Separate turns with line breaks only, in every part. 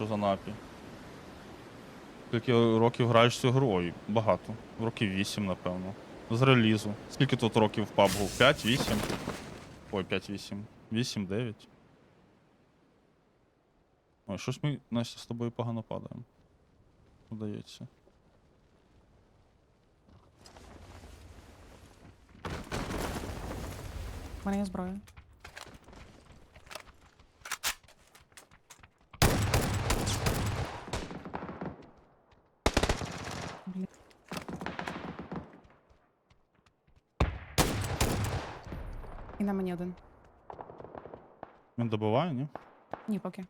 Що за напій? Скільки років граєш цю гру? Ой, багато. Років 8, напевно. З релізу. Скільки тут років в PUBG? 5, 8? Ой, 5, 8. 8, 9. Ой, щось ми, Настя, з тобою погано падаємо. Здається.
У мене є зброя. І на мені один.
Він добиває, ні?
Ні, поки.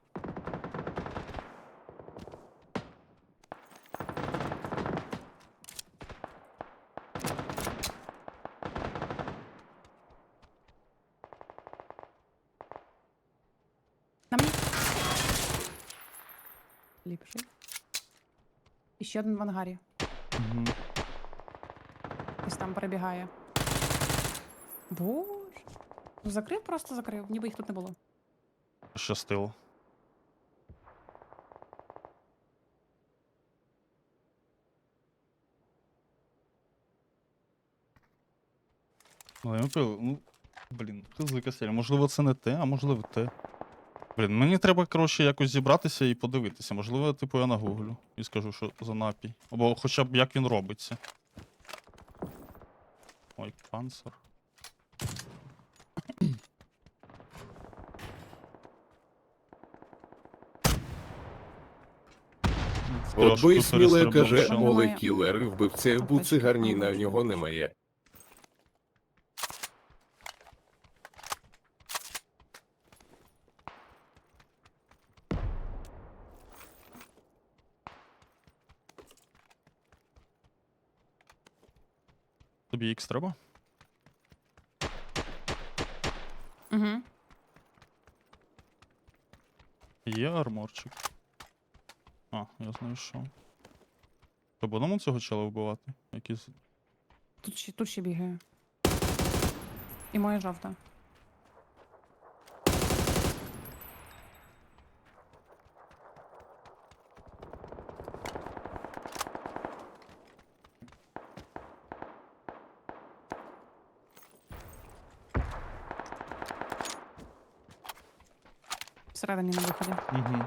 На мені. Ліпший. І ще один в ангарі.
Угу.
Ось там перебігає. Боже. Ну закрив, просто закрив, ніби їх тут не було.
Щастило. Але я пив, ну, блін, козлика селя. Можливо, це не те, а можливо те. Блін, мені треба, коротше, якось зібратися і подивитися. Можливо, типу, я нагуглю і скажу, що за напій. Або хоча б як він робиться. Ой, панцир.
От би сміле каже,
що?
кілер, вбивця в буці гарній на нього немає.
Тобі ікс треба?
Угу.
Є арморчик. А, я знайшов. То будемо цього чела вбивати? Якісь.
Тут ще, тут ще бігає. І моя жовта. Всередині на виході.
Угу.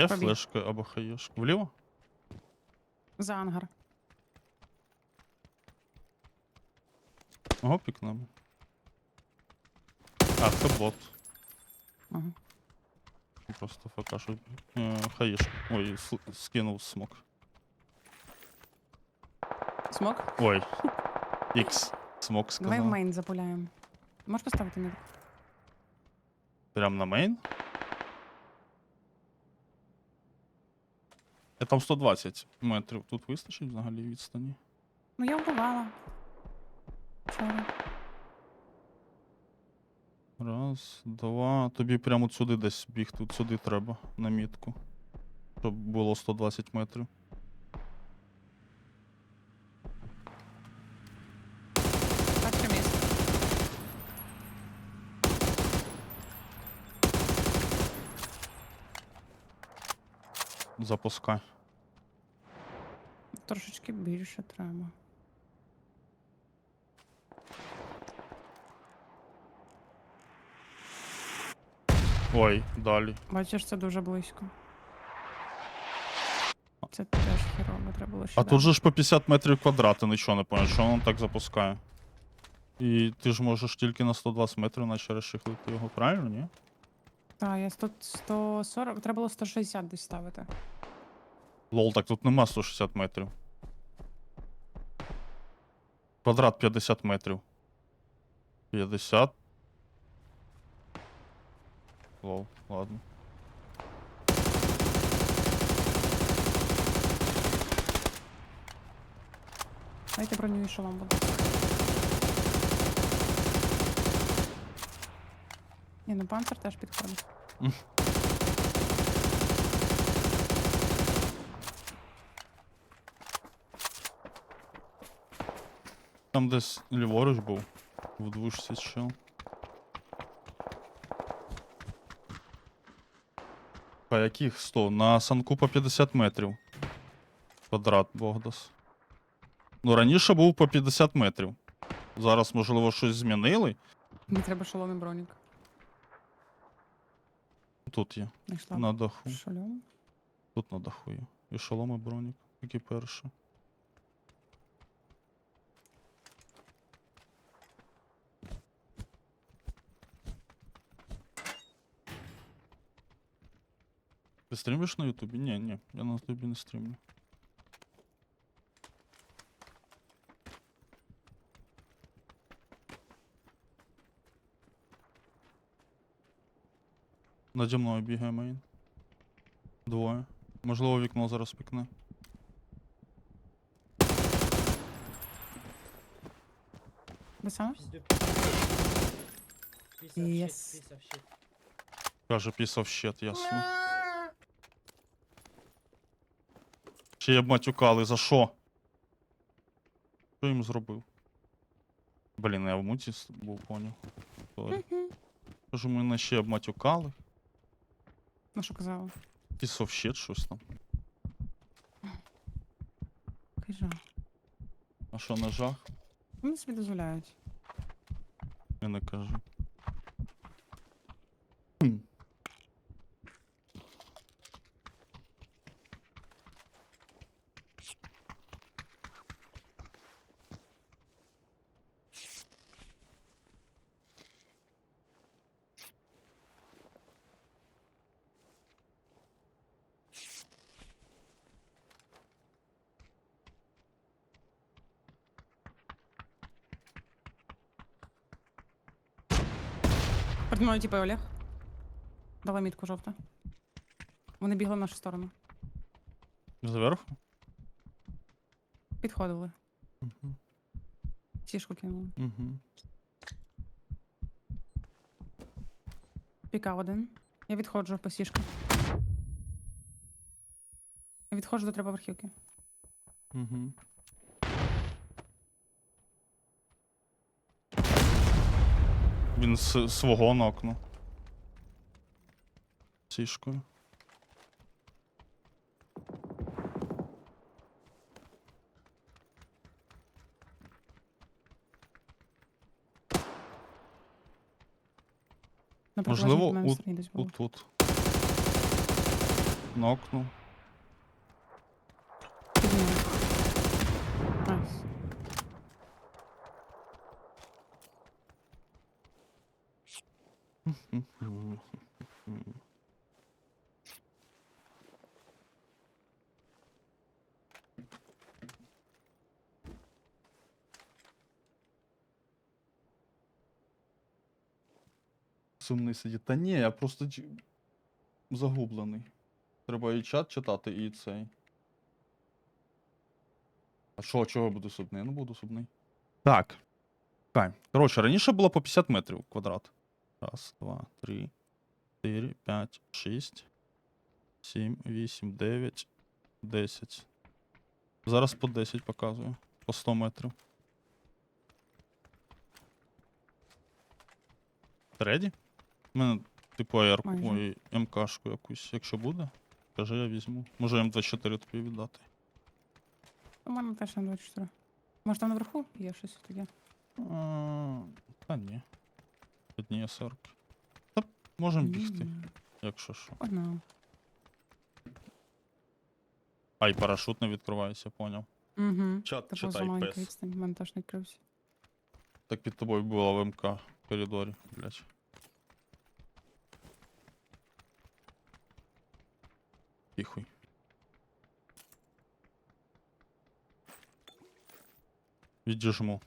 є
Побіг.
флешка або хаєшка? Вліво?
За ангар.
Ого, пікнемо. А, це бот.
Ага.
Просто ФК, що е, хаєшка. Ой, фл- скинув смок.
Смок?
Ой. Ікс. Смок
Давай в
сказав.
мейн запуляємо. Можеш поставити мітку?
Прям на мейн? Там 120 метрів. Тут вистачить взагалі відстані.
Ну я вбивала. Вчора.
Раз, два. Тобі прямо от сюди десь біг, тут сюди треба, на мітку. Щоб було 120 метрів.
Місце.
Запускай.
Трошечки більше треба.
Ой, далі.
Бачиш, це дуже близько. Це теж хірово, треба було ще.
А тут же ж по 50 метрів квадрата нічого не понял, що воно так запускає. І ти ж можеш тільки на 120 метрів наче розчехлити його, правильно, ні?
Так, я 100, 140, треба було 160 десь ставити.
Лол, так тут нема 160 метрів. Квадрат 50 метрів. 50. Лол, ладно.
Дайте броню і шолом буде. Ні, ну панцир теж підходить.
Там десь ліворуч був. В двушці чел. По яких 100? На санку по 50 метрів. Квадрат Богдас. Ну, раніше був по 50 метрів. Зараз, можливо, щось змінили.
Мені треба шолом і бронік.
Тут є.
Знайшла.
На даху.
Шолом.
Тут на даху є. І шолом і бронік. Тільки перше. Ти стрімиш на Ютубі? Ні, ні, я на Ютубі не стрімлю. Наді мною бігає мейн. Двоє. Можливо, вікно зараз пікне.
Of
Yes.
shit, piece of shit.
Каже, пісав щет, ясно. Ще є б матюкали, за що? Що їм зробив? Блін, я в муті був, поняв. Сорі. Кажу, мене ще б матюкали.
Ну що казала?
Пісав щет щось там.
Кажу.
А що на жах?
Вони собі дозволяють.
Я не кажу.
Перед мною типу Олег. Дала мітку жовта. Вони бігли в нашу сторону.
Зверху?
Підходили.
Угу.
Сішку кинули.
Угу.
Піка один. Я відходжу по сішку. Я відходжу до треба верхівки.
Угу. Він з свого нокнув. Сішкою. Можливо, у-
стороні десь
Нокнув.
Піднімаю. Найс.
Сумний сидить. Та ні, я просто загублений. Треба і чат читати, і цей. А що, чого я буду сумний? Не буду сумний. Так. Чекай. Коротше, раніше було по 50 метрів квадрат. Раз, два, три, чотири, п'ять, шість, сім, вісім, дев'ять, десять. Зараз по 10 показую. По 100 метрів. Реді? У мене, типу, і МКшку якусь, якщо буде, кажи, я візьму. Може М24 тобі віддати.
У мене теж на 24. Може там наверху є щось таке?
А, Та ні. Одні есерки. Та можемо бігти, якщо що.
Погнали.
Ай, парашут не відкривається, поняв.
Угу.
Чат
Та відстань, мене теж не відкрився.
Так під тобою була в МК в коридорі, блядь. Відіжму.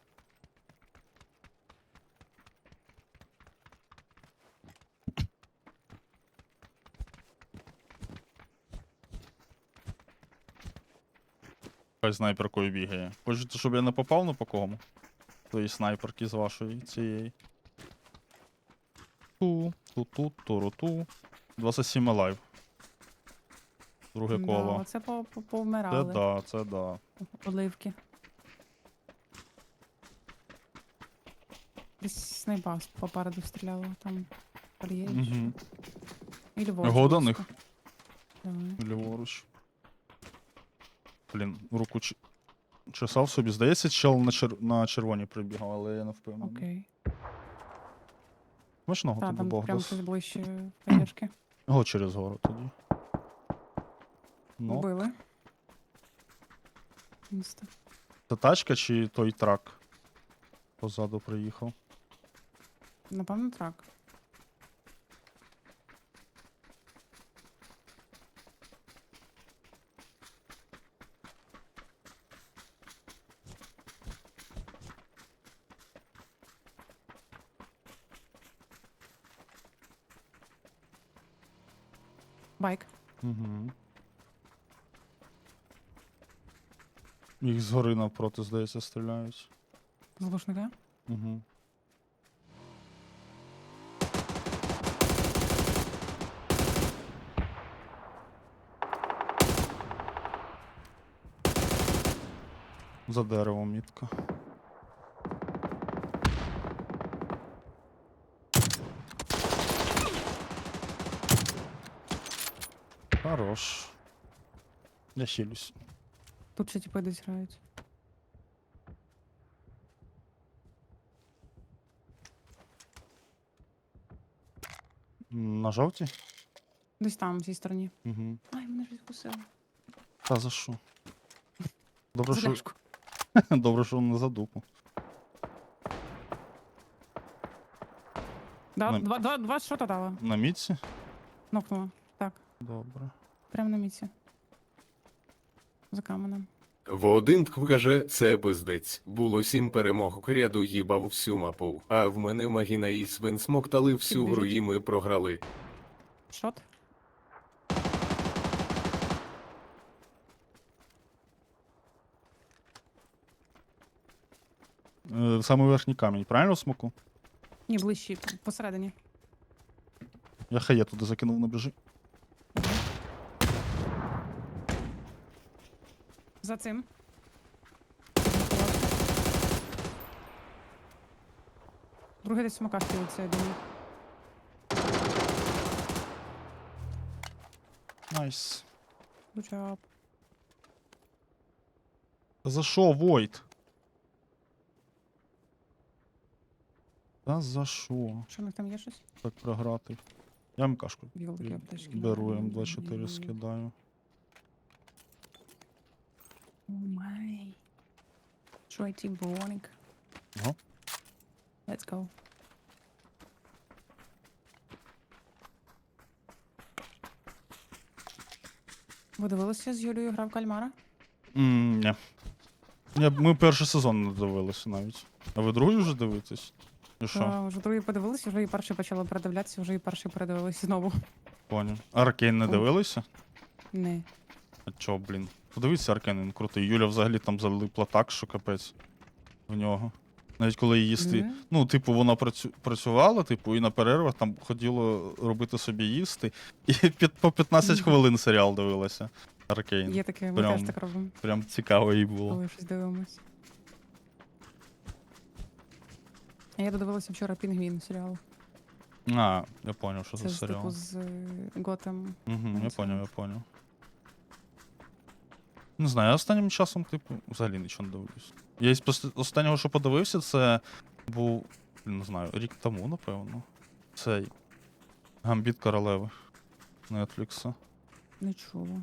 Хай снайперкою бігає. Хочете, щоб я не попав на по кому? Тої снайперки з вашої цієї. Ту, ту, ту, туру, ту. 27 лайв. Друге
Да,
коло.
Оце по- по-
Це да, це да.
Оливки. Десь снайпа попереду стріляла, там кар'єрі.
Угу.
І ліворуч.
Года
близько.
них.
Давай.
Ліворуч. Блін, руку ч... чесав собі. Здається, чел на, чер... на червоні прибігав, але я не впевнений.
Окей.
Смачного
Та,
тобі
там
Бог
прям
дасть.
щось ближче кар'єрки.
Го через гору тоді. Ну,
Вбили. Місто.
це тачка чи той трак? Позаду приїхав.
Напевно, трак. Байк.
Угу. Їх згори навпроти, здається, стріляють.
З глушника.
Угу. За деревом мітка. Хорош. Я хилюсь.
Тут ще типи десь грають.
На жовтій?
Десь там, в цій стороні.
Угу.
Ай, мене ж відкусило.
Та за що? Добре,
За
що...
ляшку.
Добре, що не за дупу.
Да,
На-
два, два, два шота дала.
На мітці?
Нокнула. Так,
Добре.
прямо на міці. За каменем.
Воодин каже, це бездець. Було сім перемог. Кряду їбав всю мапу. А в мене Магіна і Свен смоктали всю гру, і ми програли.
Шот.
Е, Саме верхній камінь, правильно смоку?
Ні, ближче, посередині.
Я хає туди закинув на біжи.
За цим. Другий десь смока хилиться, я думаю.
Найс.
Good job.
Та за що, Войт? Та за що?
Що в них там є щось?
Так програти. Я МКшку
аптечки.
беру,
нормальні.
М24 скидаю.
О май. Тройті Броник.
Ага.
Let's go. Ви дивилися з Юлією грав кальмара?
М, Ні. Ні, Ми перший сезон не дивилися навіть. А ви другий вже дивитесь? І що?
Та, вже другий подивилися, вже і перший почали передивлятися, вже і перший передивилися знову.
Поняв. Аркейн не
О.
дивилися?
Не.
А чо, блін? Подивіться, Аркейн, він крутий. Юля взагалі там залипла так, що капець в нього. Навіть коли її їсти.
Не?
Ну, типу, вона працю... працювала, типу, і на перервах там хотіла робити собі їсти. І під... по 15
Мгм.
хвилин серіал дивилася. Аркейн.
Є таке, ми
Прям.
теж так робимо,
Прям цікаво їй було.
коли щось дивимось. А я додивилася вчора Пінгвін серіал.
А, я поняв, що
Це
за
з типу
серіал.
з е, Готем.
Угу, я поняв, я поняв. Не знаю, я останнім часом, типу, взагалі нічого не дивлюсь. Я із пос- останнього, що подивився, це був, блін, не знаю, рік тому, напевно. Цей Гамбіт королеви Нетфлікса.
Не чула.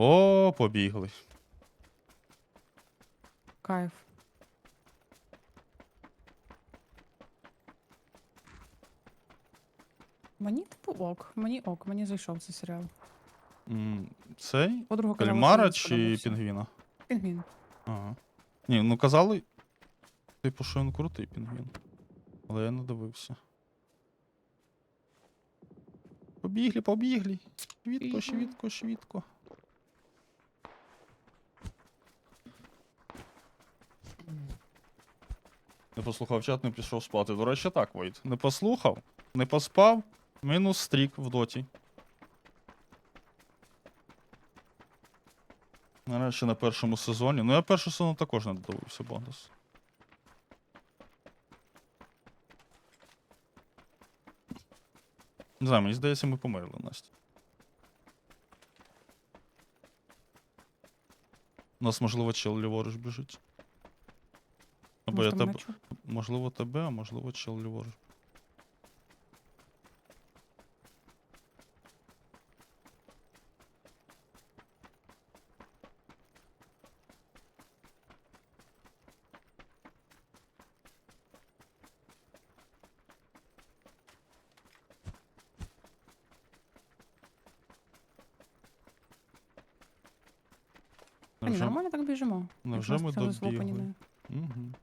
О, побігли.
Кайф. Мені типу ок, мені ок, мені зайшов цей серіал.
М, Цей?
Подруга казала, що
Кальмара
їй
чи
сподобався.
пінгвіна?
Пінгвін.
Ага. Ні, ну казали, типу, що він крутий пінгвін. Але я не дивився. Побігли, побігли. Швидко,
Бігли.
швидко, швидко. Не послухав чат, не пішов спати. До речі, так, Войт. Не послухав, не поспав, мінус стрік в доті. Нарешті на першому сезоні. Ну я перший сезон також не додивився бонус. Не знаю, мені здається, ми померли, Настя. У нас, можливо, чел ліворуч біжить. Або
Може,
я
там
тебе.
мечу?
Можливо, тебе, а можливо, чел ліворуч.
Та ні,
Невже,
нормально так біжимо.
невже
Якраз
ми
все злопані
добігли?
не-
Угу.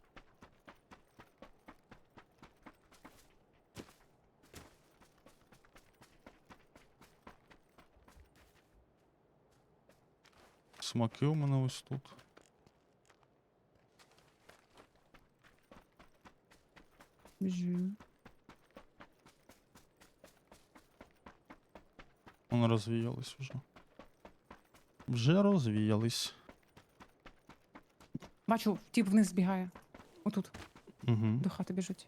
Смаки у мене ось тут.
Біжу.
Вони розвіялись вже. Вже розвіялись.
Бачу, тіп вниз збігає. Отут,
Угу.
до хати біжить.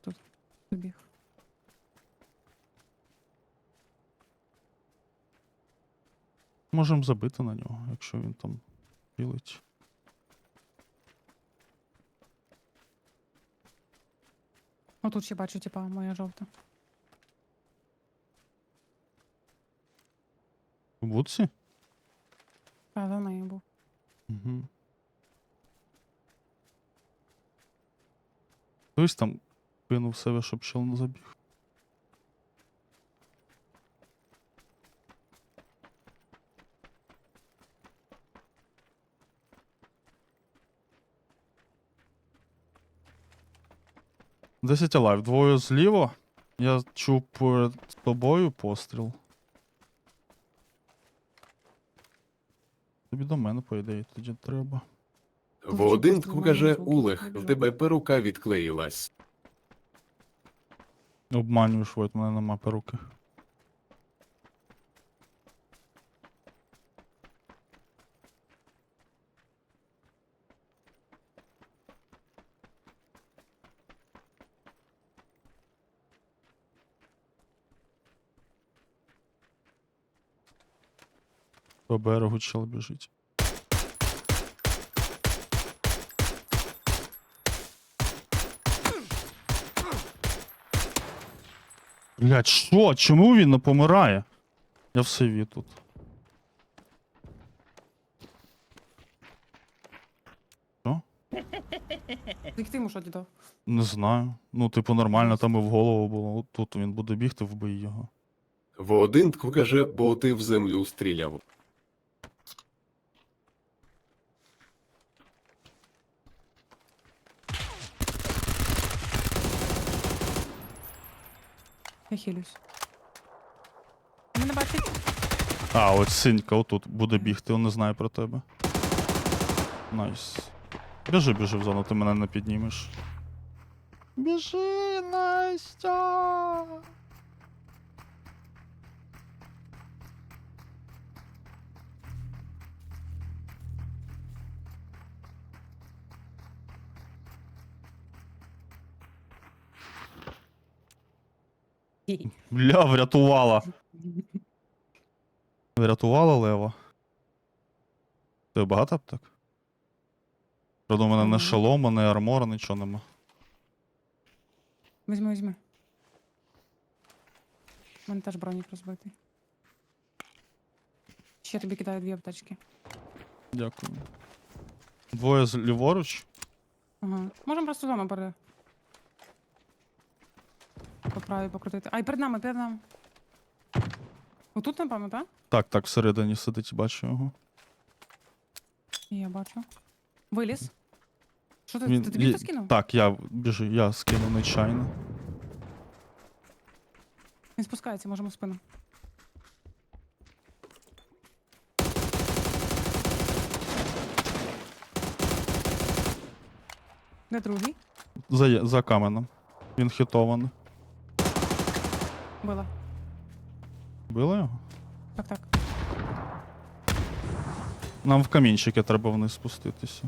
Тут. Добіг.
Можемо забити на нього, якщо він там пілить.
Отут ще бачу, типа, моя жовта.
У будці?
А, за нею був.
Угу. Хтось там кинув себе, щоб чел не забіг. Десять алайв. Двоє зліва. Я чув перед тобою постріл. Тобі до мене, по ідеї, тоді треба.
В каже Улех, в тебе перука відклеїлась.
Обманюєш, Войт, мене нема перуки. По берегу чел біжить. Блять, що? Чому він не помирає? Я в сейві тут.
Як ти йому що дідав?
Не знаю. Ну, типу, нормально, там і в голову було. От Тут він буде бігти, вбий його.
В один каже, бо ти в землю стріляв.
Я хилюсь. Мене бачить.
А, от синька отут буде бігти, він не знає про тебе. Найс. Біжи, біжи в зону, ти мене не піднімеш. Біжи, Настя! Бля, врятувала. Врятувала лева. Тебе багато аптек? Правда, у мене не шолома, не армора, нічого нема.
Візьми, візьми. У мене теж бронік розбитий. Ще тобі кидаю дві аптечки.
Дякую. Двоє з ліворуч.
Ага. Можемо просто зону пере. Правій покрутити. Ай, перед нами, перед нами. Отут, напевно, так?
Так, так, всередині сидить, бачу його.
Я бачу. Виліз. Що ти,
Він-
ти тобі
є-
хто скинув?
Так, я біжу, я скинув нечайно.
Він спускається, можемо в спину. Де другий?
За, є- за каменем. Він хітований.
Била.
Била його?
Так, так.
Нам в камінчики треба вниз спуститися.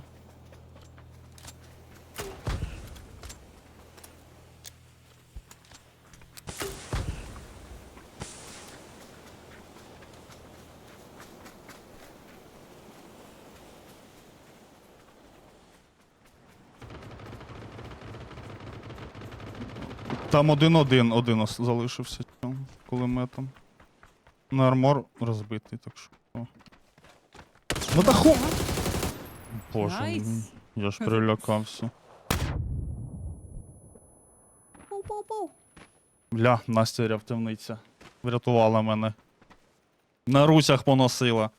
Там один-один, один залишився цим кулеметом. На армор розбитий, так що. о. На даху! Боже,
Найс.
мій, я ж прилякався.
Пу-пу-пу.
Бля, Настя рятівниця. Врятувала мене. На русях поносила.